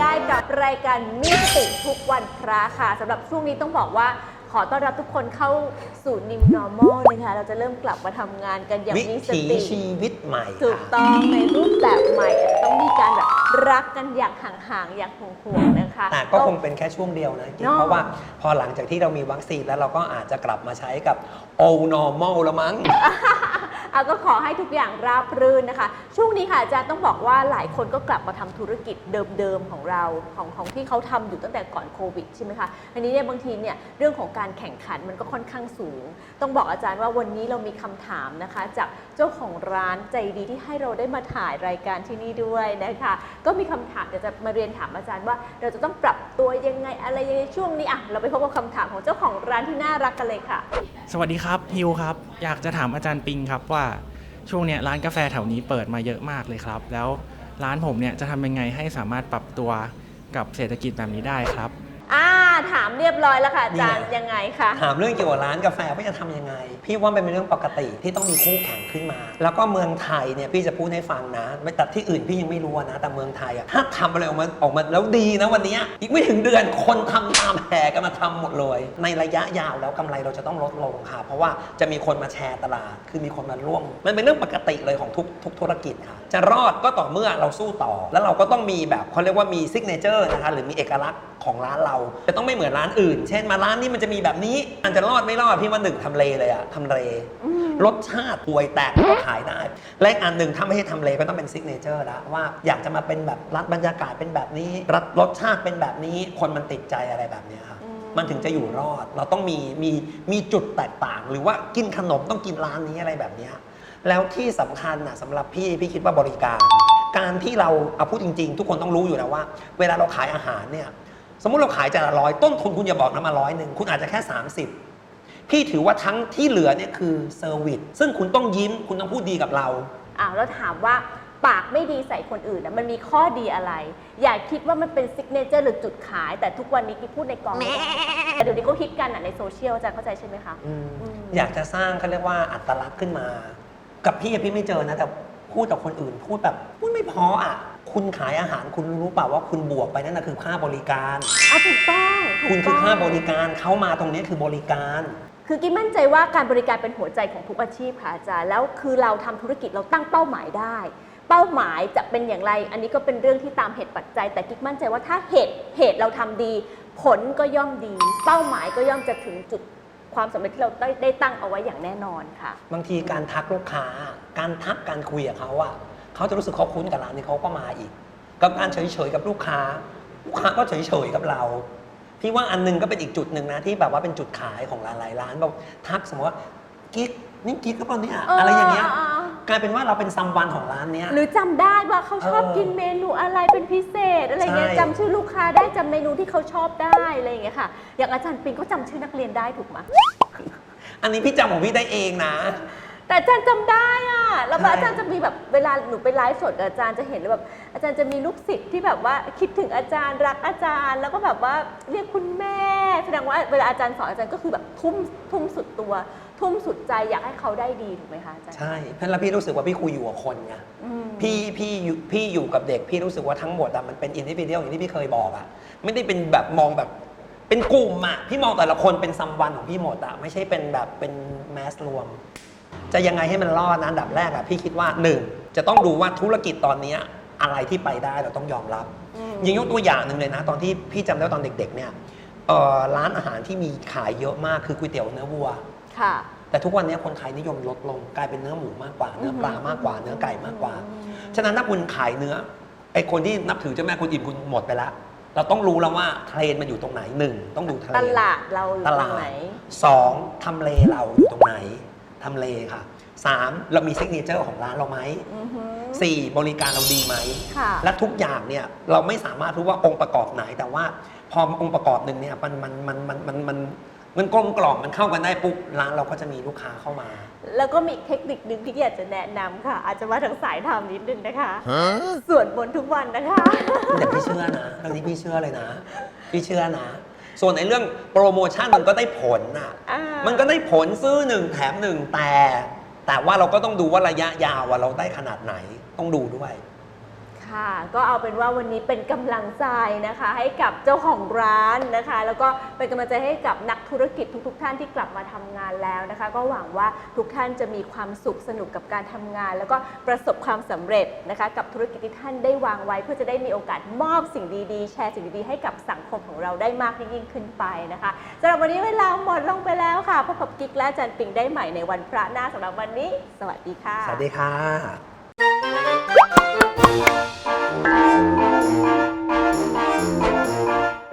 ได้กับรายการมิติทุกวันพระค่ะสำหรับช่วงนี้ต้องบอกว่าขอต้อนรับทุกคนเข้าสู่ New Normal นะคะ เราจะเริ่มกลับมาทำงานกันอย่างวิมีสถีติ ชีวิตใหม่ถูกค่ะ ต้องในรูปแบบใหม่อาจจะต้องมีการแบบรักกันอย่างห่างๆ อย่างห่วงๆ นะคะ แต่ก็คงเป็นแค่ช่วงเดียวนะกิ๊กเนาะเพราะว่าพอหลังจากที่เรามีวัคซีนแล้วเราก็อาจจะกลับมาใช้กับ old normal แล้วมั้ง อะก็ขอให้ทุกอย่างราบรื่นนะคะ ช่วงนี้ค่ะอาจารย์ต้องบอกว่าหลายคนก็กลับมาทำธุรกิจเดิมๆของเราของของที่เขาทำอยู่ตั้งแต่ก่อนโควิดใช่ไหมคะอันนี้เนี่ยบางทีเนี่ยเรื่องของการแข่งขันมันก็ค่อนข้างสูง ต้องบอกอาจารย์ว่าวันนี้เรามีคำถามนะคะ จากเจ้าของร้านใจดีที่ให้เราได้มาถ่ายรายการที่นี่ด้วยนะคะ ก็มีคำถามเดี๋ยวจะมาเรียนถามอาจารย์ว่า เราจะต้องปรับตัวยังไงอะไรยังไงช่วงนี้อะเราไปพบกับคำถามของเจ้าของร้านที่น่ารักกันเลยค่ะ สวัสดีครับฮิวครับ อยากจะถามอาจารย์ปิงครับว่าช่วงเนี้ยร้านกาแฟแถวนี้เปิดมาเยอะมากเลยครับ แล้วร้านผมเนี่ยจะทำยังไงให้สามารถปรับตัวกับเศรษฐกิจแบบนี้ได้ครับาถามเรียบร้อยแล้วค่ะอาจารย์นี่ไงยังไงคะถามเรื่องเกี่ยวกับร้านกาแฟว่าจะทำยังไง พี่ว่ามันเป็นเรื่องปกติที่ต้องมีคู่แข่งขึ้นมา แล้วก็เมืองไทยเนี่ยพี่จะพูดให้ฟังนะไม่แต่ที่อื่นพี่ยังไม่รู้นะแต่เมืองไทยอะถ้าทำอะไรออกมาออกมาแล้วดีนะวันเนี้ยอีกไม่ถึงเดือนคนทำตามแห่กันมาทำหมดเลย ในระยะยาวแล้วกำไรเราจะต้องลดลงค่ะ เพราะว่าจะมีคนมาแชร์ตลาด คือมีคนมาร่วม มันเป็นเรื่องปกติเลยของทุกทุกธุรกิจค่ะ จะรอดก็ต่อเมื่อเราสู้ต่อ แล้วเราก็ต้องมีแบบเขาเรียกว่ามีซิกเนเจอร์นะคะหรือมีเอกลักษณ์ ของร้านเรา จะต้องไม่เหมือนร้านอื่น เช่นมาร้านนี้มันจะมีแบบนี้มันจะรอดไม่รอดพี่ว่าหนึ่งทำเลเลยอะทำเล รสชาติป่วยแตกก็ขายได้ และอีกอันหนึ่งถ้าไม่ใช่ทำเลก็ต้องเป็นซิกเนเจอร์แล้วว่าอยากจะมาเป็นแบบรัดบรรยากาศเป็นแบบนี้รัดรสชาติเป็นแบบนี้คนมันติดใจอะไรแบบเนี้ยครับอืมมันถึงจะอยู่รอด เราต้องมีมีมีจุดแตกต่าง หรือว่ากินขนมต้องกินร้านนี้อะไรแบบเนี้ยแล้วที่สำคัญนะสำหรับพี่พี่คิดว่าบริการ การที่เราเอาพูดจริง ๆ ทุกคนต้องรู้อยู่แล้วว่า เวลาเราขายอาหารเนี่ย สมมุติเราขายจานละร้อยต้นทุนคุณอย่าบอกนะมาร้อยหนึ่งคุณอาจจะแค่ 30 พี่ถือว่าทั้งที่เหลือเนี่ยคือเซอร์วิสซึ่งคุณต้องยิ้มคุณต้องพูดดีกับเรา อ้าวแล้วถามว่าปากไม่ดีใส่คนอื่นนะมันมีข้อดีอะไร อย่าคิดว่ามันเป็นซิกเนเจอร์หรือจุดขาย แต่ทุกวันนี้ที่พูดในกองไม่ได้แต่เดี๋ยวนี้ก็ฮิตกันอะในโซเชียลอาจารย์เข้าใจใช่ไหมคะอืมอืมอยากจะสร้างเขาเรียกว่าอัตลักษณ์ขึ้นมา กับพี่อะพี่ไม่เจอนะแต่พูดกับคนอื่น พูดแบบพูดไม่พออะ คุณขายอาหารคุณรู้เปล่าว่าคุณบวกไปนั่นนะคือค่าบริการ อะถูกต้องถูกคุณคือต้องค่าบริการเขามาตรงนี้คือบริการ คือกิ๊บมั่นใจว่าการบริการเป็นหัวใจของทุกอาชีพค่ะอาจารย์ แล้วคือเราทำธุรกิจเราตั้งเป้าหมายได้ เป้าหมายจะเป็นอย่างไร อันนี้ก็เป็นเรื่องที่ตามเหตุปัจจัย แต่กิ๊กมั่นใจว่าถ้าเหตุเหตุเราทำดี ผลก็ย่อมดี เป้าหมายก็ย่อมจะถึงจุดความสำเร็จที่เราได้ได้ตั้งเอาไว้อย่างแน่นอนค่ะ บางทีการทักลูกค้า การทักการคุยกับเขาอะ เขาจะรู้สึกเขาคุ้นกับร้านนี้เขาก็มาอีก กับการเฉยๆกับลูกค้า ลูกค้าก็เฉยๆกับเรา พี่ว่าอันหนึงก็เป็นอีกจุดหนึ่งนะที่แบบว่าเป็นจุดขายของหลายๆร้านแบบทักสมมติว่ากิ๊กนี่กิ๊กก็เปล่าเนี่ยอะไรอย่างเงี้ยกลายเป็นว่าเราเป็นซัมวันของร้านเนี้ยหรือจำได้ว่าเขาชอบเออกินเมนูอะไรเป็นพิเศษอะไรเงี้ยใช่จำชื่อลูกค้าได้จำเมนูที่เขาชอบได้อะไรอย่างเงี้ยค่ะ อย่างอาจารย์ปิงก็จำชื่อนักเรียนได้ถูกไหมอันนี้พี่จำของพี่ได้เองนะ แต่อาจารย์จำได้อะ แล้วใช่อาจารย์จะมีแบบเวลาหนูไปไลฟ์สดกับอาจารย์จะเห็นเลยแบบอาจารย์จะมีลูกศิษย์ที่แบบว่าคิดถึงอาจารย์รักอาจารย์ แล้วก็แบบว่าเรียกคุณแม่ แสดงว่าเวลาอาจารย์สอนอาจารย์ก็คือแบบทุ่มทุ่มสุดตัว ทุ่มสุดใจอยากให้เขาได้ดีถูกไหมคะอาจารย์ ใช่เพราะแล้วพี่รู้สึกว่าพี่คุยอยู่กับคนไงอืมพี่พี่อยู่พี่อยู่กับเด็กพี่รู้สึกว่าทั้งหมดอะมันเป็นอินดิวิเดียลอย่างที่พี่เคยบอกอะไม่ได้เป็นแบบมองแบบเป็นกลุ่มอะพี่มองแต่ละคนเป็นซัมวันของพี่หมดอะไม่ใช่เป็นแบบเป็นแมสรวม จะยังไงให้มันรอดนะอันดับแรกอะพี่คิดว่าหนึ่งจะต้องดูว่าธุรกิจตอนเนี้ยอะไรที่ไปได้เราต้องยอมรับอืม ยิงยกตัวอย่างหนึ่งเลยนะ ตอนที่พี่จำได้ว่าตอนเด็ก ๆ เนี่ยเอ่อร้านอาหารที่มีขายเยอะมากคือก๋วยเตี๋ยวเนื้อวัว ค่ะ แต่ทุกวันนี้คนไทยนิยมลดลงกลายเป็นเนื้อหมูมากกว่า เนื้อปลามากกว่าเนื้อไก่มากกว่า ฉะนั้นถ้าคุณขายเนื้อไอคนที่นับถือเจ้าแม่คุณอิ่มคุณหมดไปแล้วเราต้องรู้แล้วว่าเทรนด์มันอยู่ตรงไหนหนึ่งต้องดูเทรนตด์ลาดเราอยู่ตตรลางดไหน สองทำเลเราอยู่ตรงไหน ทำเลค่ะสามเรามีซิกเนเจอร์ของร้านเราไหม อือหือสี่บริการเราดีไหม ค่ะ และทุกอย่างเนี่ยเราไม่สามารถรู้ว่าองค์ประกอบไหน แต่ว่าพอองค์ประกอบหนึ่งเนี่ยมันมันมันมันมันมันมันกลมกล่อมมันเข้ากันได้ปุ๊บร้านเราก็จะมีลูกค้าเข้ามา แล้วก็มีอีกเทคนิคหนึ่งที่อยากจะแนะนำค่ะ อาจจะมาทางสายธรรมนิดนึงนะคะสวดมนต์ทุกวันนะคะ แต่พี่เชื่อนะเรื่องนี้พี่เชื่อเลยนะ พี่เชื่อนะ ส่วนในเรื่องโปรโมชั่นมันก็ได้ผลน่ะ อ่ามันก็ได้ผลซื้อหนึ่งแถมหนึ่งแต่ แต่ว่าเราก็ต้องดูว่าระยะยาวว่าเราได้ขนาดไหนต้องดูด้วยค่ะ ค่ะ ก็เอาเป็นว่าวันนี้เป็นกำลังใจนะคะ ให้กับเจ้าของร้านนะคะ แล้วก็เป็นกำลังใจให้กับนักธุรกิจทุก ๆ ท่านที่กลับมาทำงานแล้วนะคะ ก็หวังว่าทุกท่านจะมีความสุขสนุกกับการทำงาน แล้วก็ประสบความสำเร็จนะคะ กับธุรกิจที่ท่านได้วางไว้ เพื่อจะได้มีโอกาสมอบสิ่งดีๆ แชร์สิ่งดีๆให้กับสังคมของเราได้มากยิ่งขึ้นไปนะคะสำหรับวันนี้เวลาหมดลงไปแล้วค่ะพบกับกิ๊กและอาจันปิงได้ใหม่ในวันพระหน้าสำหรับวันนี้ สวัสดีค่ะ สวัสดีค่ะ Thank you.